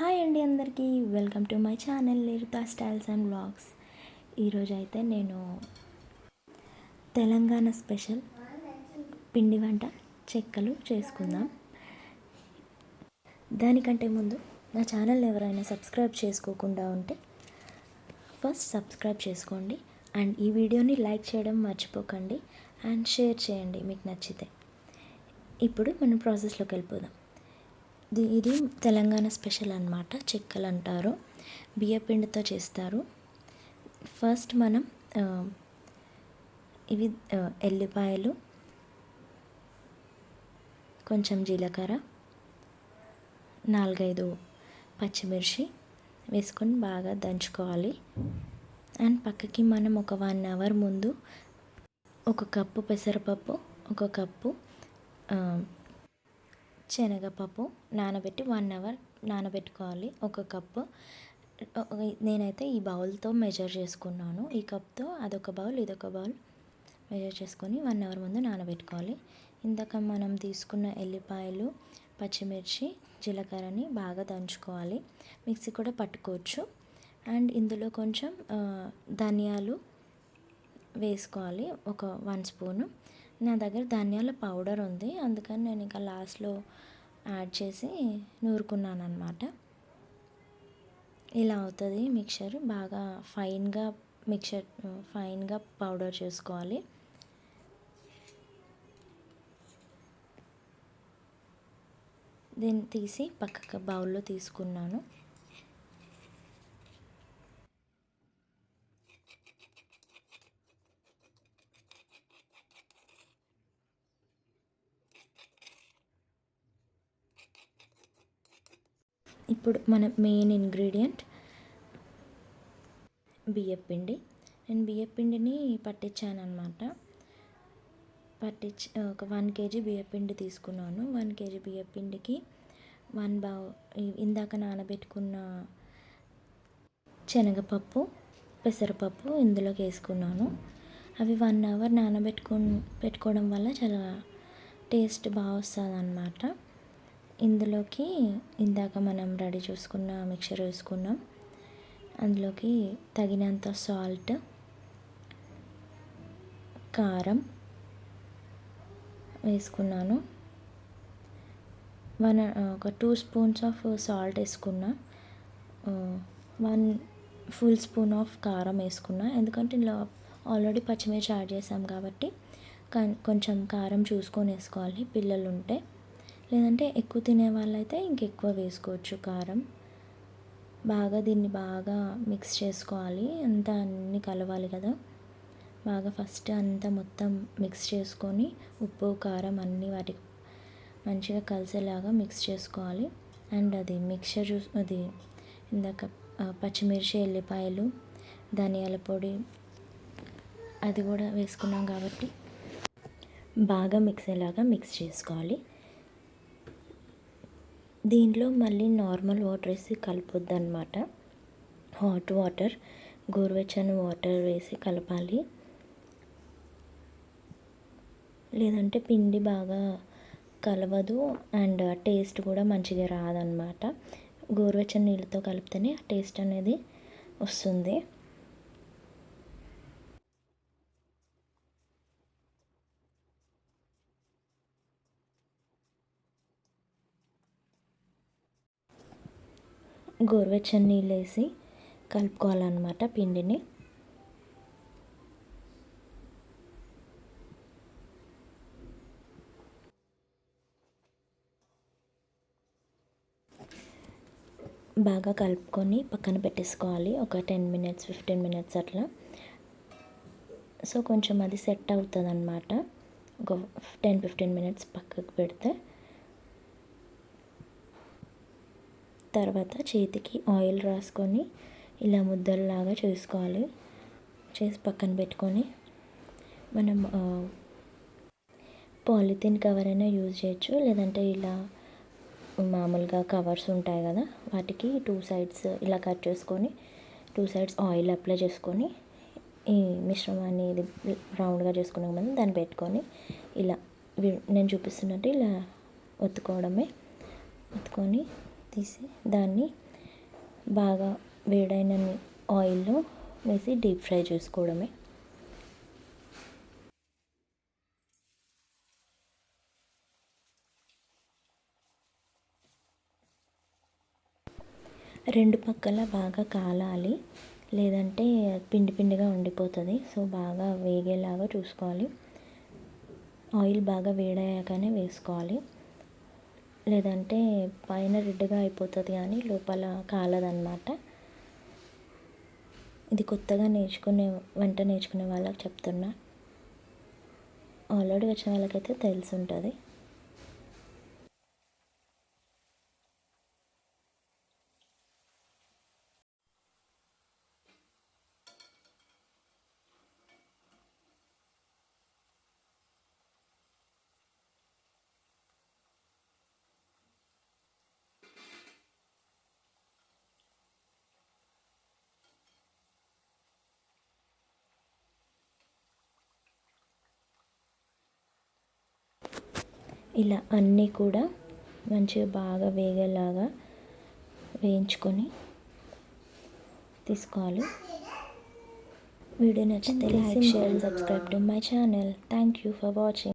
Hi అండి అందరికీ. Welcome to my channel Nirutha styles and blogs ఈరోజు అయితే నేను తెలంగాణ స్పెషల్ పిండి వంట చెక్కలు చేసుకుందాం. దానికంటే ముందు నా ఛానల్ ఎవరైనా సబ్స్క్రైబ్ చేసుకోకుండా ఉంటే ఫస్ట్ సబ్స్క్రైబ్ చేసుకోండి. అండ్ ఈ వీడియోని లైక్ చేయడం మర్చిపోకండి. అండ్ షేర్ చేయండి మీకు నచ్చితే. ఇప్పుడు మనం ప్రాసెస్లోకి వెళ్ళిపోదాం. ఇది ఇది తెలంగాణ స్పెషల్ అనమాట చెక్కలు అంటారు బియ్యపిండితో చేస్తారు. ఫస్ట్ మనం ఇవి ఎల్లిపాయలు కొంచెం జీలకర్ర నాలుగైదు పచ్చిమిర్చి వేసుకొని బాగా దంచుకోవాలి. అండ్ పక్కకి మనం ఒక వన్ అవర్ ముందు ఒక కప్పు పెసరపప్పు ఒక కప్పు శనగపప్పు నానబెట్టి వన్ అవర్ నానబెట్టుకోవాలి. ఒక కప్పు నేనైతే ఈ బౌల్తో మెజర్ చేసుకున్నాను. ఈ కప్తో అదొక బౌల్ ఇదొక బౌల్ మెజర్ చేసుకొని వన్ అవర్ ముందు నానబెట్టుకోవాలి. ఇందాక మనం తీసుకున్న ఎల్లిపాయలు పచ్చిమిర్చి జీలకర్రని బాగా దంచుకోవాలి. మిక్సీ కూడా పట్టుకోవచ్చు. అండ్ ఇందులో కొంచెం ధనియాలు వేసుకోవాలి. ఒక వన్ స్పూను. నా దగ్గర ధనియాల పౌడర్ ఉంది. అందుకని నేను ఇంకా లాస్ట్లో యాడ్ చేసి నూరుకున్నాను అనమాట ఇలా అవుతుంది మిక్చర్. బాగా ఫైన్గా మిక్చర్ ఫైన్గా పౌడర్ చేసుకోవాలి. దీన్ని తీసి పక్కకు బౌల్లో తీసుకున్నాను. ఇప్పుడు మన మెయిన్ ఇంగ్రీడియంట్ బియ్యపిండి నేను బియ్యపిండిని పట్టించాను అనమాట పట్టించి ఒక వన్ కేజీ బియ్యపిండి తీసుకున్నాను. వన్ కేజీ బియ్యపిండికి వన్ బౌ ఇందాక నానబెట్టుకున్న శనగపప్పు పెసరపప్పు ఇందులోకి వేసుకున్నాను. అవి వన్ అవర్ నానబెట్టుకు పెట్టుకోవడం వల్ల చాలా టేస్ట్ బాగా వస్తుంది అనమాట ఇందులోకి ఇందాక మనం రెడీ చూసుకున్న మిక్చర్ వేసుకున్నాం. అందులోకి తగినంత సాల్ట్ కారం వేసుకున్నాను. వన్ ఒక టూ స్పూన్స్ ఆఫ్ సాల్ట్ వేసుకున్నా. వన్ ఫుల్ స్పూన్ ఆఫ్ కారం వేసుకున్నా. ఎందుకంటే ఇందులో ఆల్రెడీ పచ్చిమిర్చి యాడ్ చేసాం కాబట్టి కొంచెం కారం చూసుకొని వేసుకోవాలి పిల్లలు ఉంటే లేదంటే ఎక్కువ తినే వాళ్ళైతే ఇంకెక్కువ వేసుకోవచ్చు కారం. బాగా దీన్ని బాగా మిక్స్ చేసుకోవాలి. అంతా అన్నీ కలవాలి కదా. బాగా ఫస్ట్ అంతా మొత్తం మిక్స్ చేసుకొని ఉప్పు కారం అన్నీ వాటికి మంచిగా కలిసేలాగా మిక్స్ చేసుకోవాలి. అండ్ అది మిక్చర్ చూ అది ఇందాక పచ్చిమిర్చి ఎల్లిపాయలు ధనియాల పొడి అది కూడా వేసుకున్నాం కాబట్టి బాగా మిక్స్ అయ్యేలాగా మిక్స్ చేసుకోవాలి. దీంట్లో మళ్ళీ నార్మల్ వాటర్ వేసి కలపొద్దు అనమాట హాట్ వాటర్ గోరువెచ్చని వాటర్ వేసి కలపాలి. లేదంటే పిండి బాగా కలవదు అండ్ టేస్ట్ కూడా మంచిగా రాదనమాట గోరువెచ్చని నీళ్ళతో కలిపితేనే టేస్ట్ అనేది వస్తుంది. గోరువెచ్చని నీళ్ళు వేసి కలుపుకోవాలన్నమాట పిండిని. బాగా కలుపుకొని పక్కన పెట్టేసుకోవాలి. ఒక టెన్ మినిట్స్ ఫిఫ్టీన్ మినిట్స్ అట్లా. సో కొంచెం అది సెట్ అవుతుంది అనమాట ఒక టెన్ ఫిఫ్టీన్ మినిట్స్ పక్కకు పెడితే తర్వాత చేతికి ఆయిల్ రాసుకొని ఇలా ముద్దల్లాగా చేసుకోవాలి. చేసి పక్కన పెట్టుకొని మనం పాలిథిన్ కవర్ అయినా యూజ్ చేయొచ్చు. లేదంటే ఇలా మామూలుగా కవర్స్ ఉంటాయి కదా వాటికి టూ సైడ్స్ ఇలా కట్ చేసుకొని టూ సైడ్స్ ఆయిల్ అప్లై చేసుకొని ఈ మిశ్రమాన్ని ఇది రౌండ్గా చేసుకున్నాం కదా దాన్ని పెట్టుకొని ఇలా నేను చూపిస్తున్నట్టు ఇలా ఒత్తుకోవడమే. ఒత్తుకొని తీసి దాన్ని బాగా వేడైన ఆయిల్లో వేసి డీప్ ఫ్రై చేసుకోవడమే. రెండు పక్కల బాగా కాలాలి లేదంటే పిండి పిండిగా ఉండిపోతుంది. సో బాగా వేగేలాగా చూసుకోవాలి. ఆయిల్ బాగా వేడయ్యాకనే వేసుకోవాలి. లేదంటే పైన రెడ్గా అయిపోతుంది కానీ లోపల కాలదన్నమాట. ఇది కొత్తగా నేర్చుకునే వంట నేర్చుకునే వాళ్ళకి చెప్తున్నా. ఆల్రెడీ వచ్చిన వాళ్ళకైతే తెలిసి ఉంటుంది ఇలా అన్నీ కూడా మంచిగా బాగా వేగేలాగా వేయించుకొని తీసుకోవాలి. వీడియో నచ్చితే like share and subscribe to my channel. Thank you for watching.